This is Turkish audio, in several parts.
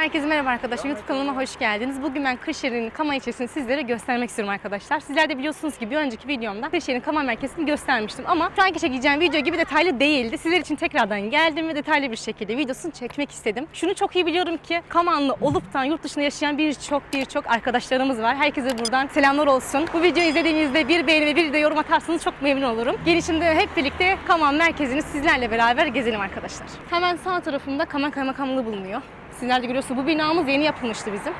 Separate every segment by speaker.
Speaker 1: Herkese merhaba arkadaşlar. YouTube kanalıma hoş geldiniz. Bugün ben Kırşehir'in Kama ilçesini sizlere göstermek istiyorum arkadaşlar. Sizler de biliyorsunuz ki bir önceki videomda Kırşehir'in Kama merkezini göstermiştim. Ama şu anki çekeceğim video gibi detaylı değildi. Sizler için tekrardan geldim ve detaylı bir şekilde videosunu çekmek istedim. Şunu çok iyi biliyorum ki Kamanlı olup da yurt dışında yaşayan birçok birçok arkadaşlarımız var. Herkese buradan selamlar olsun. Bu videoyu izlediğinizde bir beğeni ve bir de yorum atarsanız çok memnun olurum. Gelişimde hep birlikte Kaman merkezini sizlerle beraber gezelim arkadaşlar. Hemen sağ tarafımda Kaman Kaymakamlığı bulunuyor. Sizler de görüyorsunuz bu binamız yeni yapılmıştı bizim.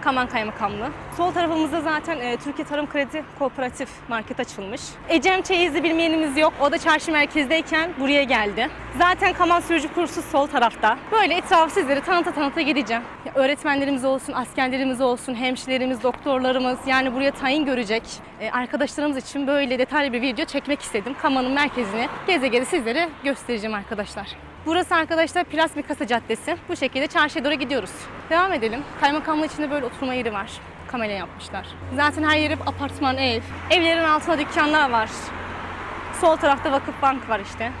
Speaker 1: Kaman Kaymakamlığı. Sol tarafımızda zaten e, Türkiye Tarım Kredi Kooperatif market açılmış. Ecem Çeyiz'i bilmeyenimiz yok. O da çarşı merkezdeyken buraya geldi. Zaten Kaman sürücü kursu sol tarafta. Böyle etrafı sizlere tanıta tanıta gideceğim. Ya, öğretmenlerimiz olsun, askerlerimiz olsun, hemşirelerimiz, doktorlarımız yani buraya tayin görecek arkadaşlarımız için böyle detaylı bir video çekmek istedim. Kaman'ın merkezini geze geze sizlere göstereceğim arkadaşlar. Burası arkadaşlar Plas Mikasa Caddesi. Bu şekilde çarşıya doğru gidiyoruz. Devam edelim. Kaymakamlığı içinde böyle oturma yeri var. Kamera yapmışlar. Zaten her yeri apartman, ev. Evlerin altında dükkanlar var. Sol tarafta Vakıf Bank var işte.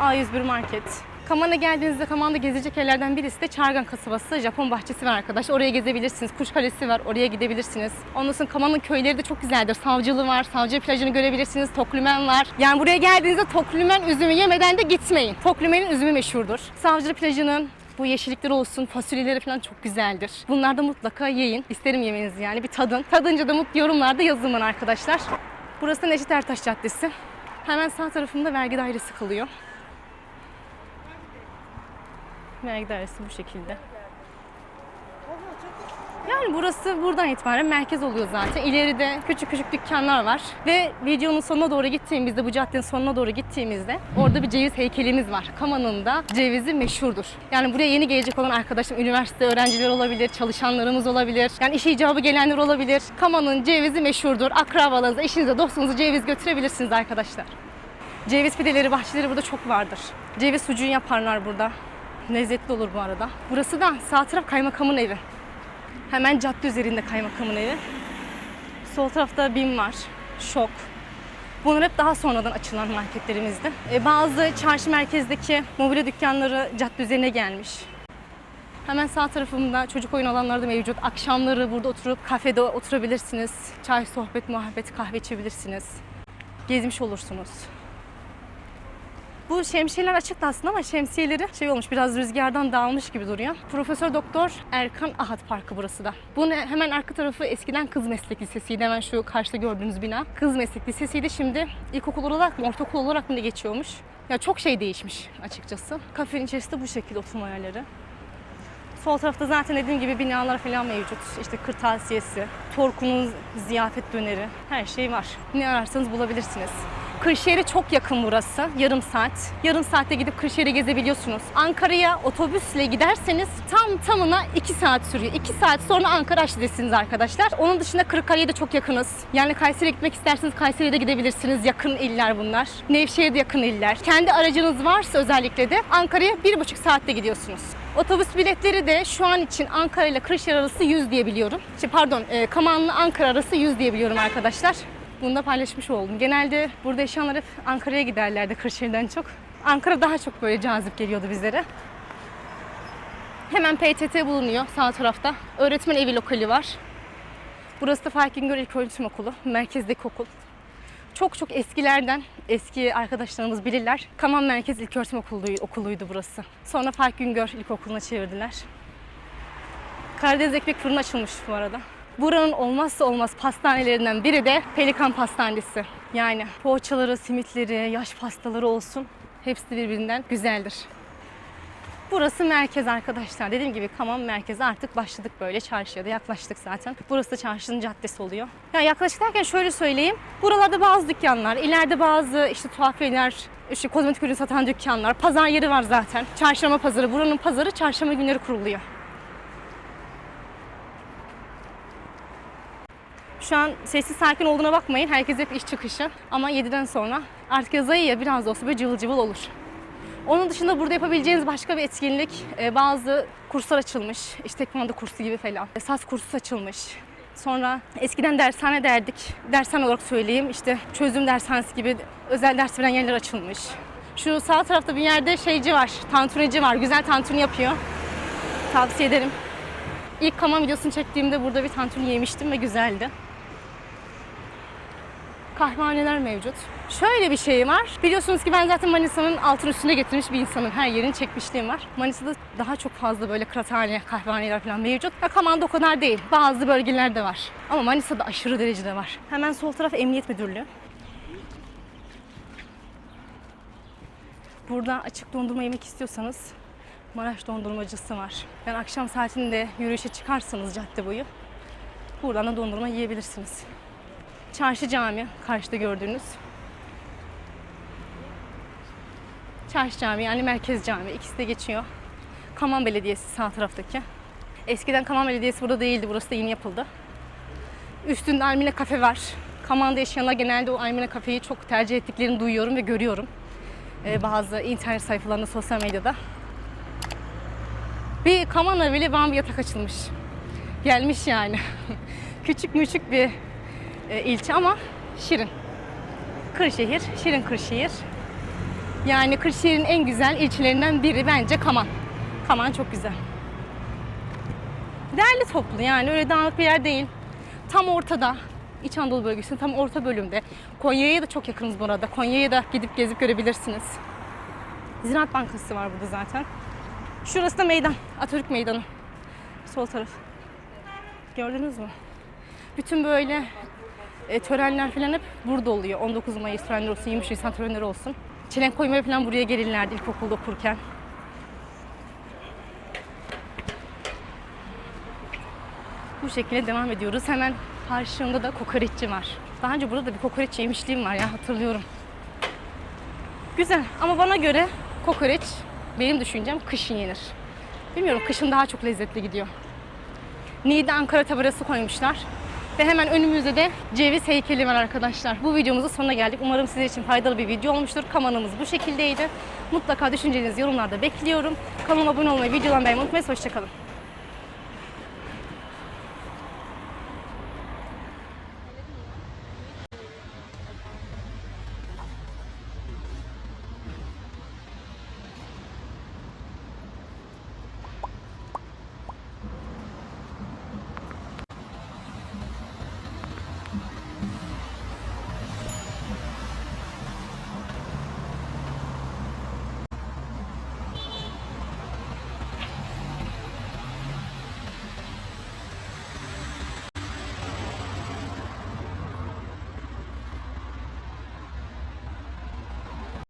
Speaker 1: A101 Market. Kaman'a geldiğinizde Kaman'da gezilecek yerlerden birisi de Çargan kasabası. Japon bahçesi var arkadaş. Oraya gezebilirsiniz. Kuş Kalesi var. Oraya gidebilirsiniz. Ondan sonra Kaman'ın köyleri de çok güzeldir. Savcılı var. Savcı plajını görebilirsiniz. Toklümen var. Yani buraya geldiğinizde Toklümen üzümü yemeden de gitmeyin. Toklümen'in üzümü meşhurdur. Savcılı plajının bu yeşillikleri olsun, fasulyeleri falan çok güzeldir. Bunlar da mutlaka yiyin. İsterim yemenizi yani bir tadın. Tadınca da mutlu yorumlarda yazın bana arkadaşlar. Burası Neşet Ertaş Caddesi. Hemen sağ tarafımda vergi dairesi kalıyor. Vergi dairesi bu şekilde. Yani burası buradan itibaren merkez oluyor zaten. İleride küçük küçük dükkanlar var. Ve videonun sonuna doğru gittiğimizde, bu caddenin sonuna doğru gittiğimizde orada bir ceviz heykelimiz var. Kaman'ın da cevizi meşhurdur. Yani buraya yeni gelecek olan arkadaşım, üniversite öğrencileri olabilir, çalışanlarımız olabilir. Yani iş icabı gelenler olabilir. Kaman'ın cevizi meşhurdur. Akrabalarınıza, eşinize, dostunuza ceviz götürebilirsiniz arkadaşlar. Ceviz pideleri, bahçeleri burada çok vardır. Ceviz sucuğu yaparlar burada. Lezzetli olur bu arada. Burası da sağ taraf kaymakamın evi. Hemen cadde üzerinde kaymakamın evi. Sol tarafta BİM var. Şok. Bunlar hep daha sonradan açılan marketlerimizdi. E, bazı çarşı merkezdeki mobilya dükkanları cadde üzerine gelmiş. Hemen sağ tarafımda çocuk oyun alanları da mevcut. Akşamları burada oturup kafede oturabilirsiniz. Çay, sohbet, muhabbet, kahve içebilirsiniz. Gezmiş olursunuz. Bu şemsiyeler açıktı aslında ama şemsiyeleri şey olmuş biraz rüzgardan dağılmış gibi duruyor. Profesör Doktor Erkan Ahat Parkı burası da. Bunun hemen arka tarafı eskiden Kız Meslek Lisesi'ydi. Hemen şu karşıda gördüğünüz bina. Kız Meslek Lisesi'ydi. Şimdi ilkokul olarak mı ortaokul olarak mı geçiyormuş. Ya çok şey değişmiş açıkçası. Kafenin içerisinde bu şekilde oturma yerleri. Sol tarafta zaten dediğim gibi binalar falan mevcut. İşte kırtasiyesi, Torku'nun ziyafet döneri, her şey var. Ne ararsanız bulabilirsiniz. Kırşehir'e çok yakın burası. Yarım saat. Yarım saatte gidip Kırşehir'i gezebiliyorsunuz. Ankara'ya otobüsle giderseniz tam tamına 2 saat sürüyor. 2 saat sonra Ankara Aşi'desiniz arkadaşlar. Onun dışında Kırıkkale'ye de çok yakınız. Yani Kayseri'ye gitmek isterseniz Kayseri'ye de gidebilirsiniz. Yakın iller bunlar. Nevşehir'e de yakın iller. Kendi aracınız varsa özellikle de Ankara'ya 1,5 saatte gidiyorsunuz. Otobüs biletleri de şu an için Ankara ile Kırşehir arası 100 diye biliyorum. Şey, pardon, e, Kamanlı Ankara arası 100 diye biliyorum arkadaşlar. Bunu da paylaşmış oldum. Genelde burada yaşayanlar hep Ankara'ya giderlerdi Kırşehir'den çok. Ankara daha çok böyle cazip geliyordu bizlere. Hemen PTT bulunuyor sağ tarafta. Öğretmen evi lokali var. Burası da Faik Güngör İlköğretim Okulu. Merkezdeki okul. Çok çok eskilerden, eski arkadaşlarımız bilirler. Kaman Merkez İlköğretim Okuluydu, okuluydu burası. Sonra Faik Güngör İlkokulu'na çevirdiler. Karadeniz Ekmek Fırını açılmış bu arada. Buranın olmazsa olmaz pastanelerinden biri de Pelikan Pastanesi. Yani poğaçaları, simitleri, yaş pastaları olsun hepsi birbirinden güzeldir. Burası merkez arkadaşlar. Dediğim gibi Kaman merkezi artık başladık böyle çarşıya da yaklaştık zaten. Burası da çarşının caddesi oluyor. Ya yaklaşık derken şöyle söyleyeyim. Buralarda bazı dükkanlar, ileride bazı işte tuhafiyeler, işte kozmetik ürün satan dükkanlar, pazar yeri var zaten. Çarşamba pazarı, buranın pazarı çarşamba günleri kuruluyor. Şu an sessiz sakin olduğuna bakmayın. Herkes hep iş çıkışı. Ama 7'den sonra artık yaz ayı ya biraz da olsa böyle cıvıl cıvıl olur. Onun dışında burada yapabileceğiniz başka bir etkinlik e, bazı kurslar açılmış. İşte tekvando kursu gibi falan. E, Saz kursu açılmış. Sonra eskiden dershane derdik. Dershane olarak söyleyeyim. İşte çözüm dershanesi gibi özel ders veren yerler açılmış. Şu sağ tarafta bir yerde şeyci var, tantunici var. Güzel tantuni yapıyor. Tavsiye ederim. İlk Kaman videosunu çektiğimde burada bir tantuni yemiştim ve güzeldi. Kahvehaneler mevcut. Şöyle bir şey var. Biliyorsunuz ki ben zaten Manisa'nın altın üstüne getirmiş bir insanım. Her yerini çekmişliğim var. Manisa'da daha çok fazla böyle kıraathane, kahvehaneler falan mevcut. Ya Kaman'da o kadar değil. Bazı bölgelerde var. Ama Manisa'da aşırı derecede var. Hemen sol taraf Emniyet Müdürlüğü. Burada açık dondurma yemek istiyorsanız Maraş dondurmacısı var. Yani akşam saatinde yürüyüşe çıkarsanız cadde boyu buradan da dondurma yiyebilirsiniz. Çarşı cami karşıda gördüğünüz. Çarşı cami yani merkez cami ikisi de geçiyor. Kaman Belediyesi sağ taraftaki. Eskiden Kaman Belediyesi burada değildi. Burası da yeni yapıldı. Üstünde Almine Kafe var. Kaman'da yaşayanlar genelde o Almine Kafe'yi çok tercih ettiklerini duyuyorum ve görüyorum. Ee, bazı internet sayfalarında, sosyal medyada. Bir Kaman'a bile bana bir yatak açılmış. Gelmiş yani. Küçük müçük bir e, ilçe ama şirin. Kırşehir, şirin Kırşehir. Yani Kırşehir'in en güzel ilçelerinden biri bence Kaman. Kaman çok güzel. Değerli toplu yani öyle dağınık bir yer değil. Tam ortada. İç Anadolu bölgesinin tam orta bölümde. Konya'ya da çok yakınız bu arada. Konya'ya da gidip gezip görebilirsiniz. Ziraat Bankası var burada zaten. Şurası da meydan. Atatürk Meydanı. Sol taraf. Gördünüz mü? Bütün böyle e, törenler falan hep burada oluyor. 19 Mayıs törenleri olsun, 23 Nisan törenleri olsun. Çelenk koymaya falan buraya gelirlerdi ilkokulda okurken. Bu şekilde devam ediyoruz. Hemen karşımda da kokoreççi var. Daha önce burada da bir kokoreç yemişliğim var ya hatırlıyorum. Güzel ama bana göre kokoreç benim düşüncem kışın yenir. Bilmiyorum kışın daha çok lezzetli gidiyor. Niğde Ankara tabelası koymuşlar. Ve hemen önümüzde de ceviz heykeli var arkadaşlar. Bu videomuzun sonuna geldik. Umarım sizler için faydalı bir video olmuştur. Kamanımız bu şekildeydi. Mutlaka düşüncelerinizi yorumlarda bekliyorum. Kanalıma abone olmayı, videodan beğenmeyi unutmayın. Hoşçakalın.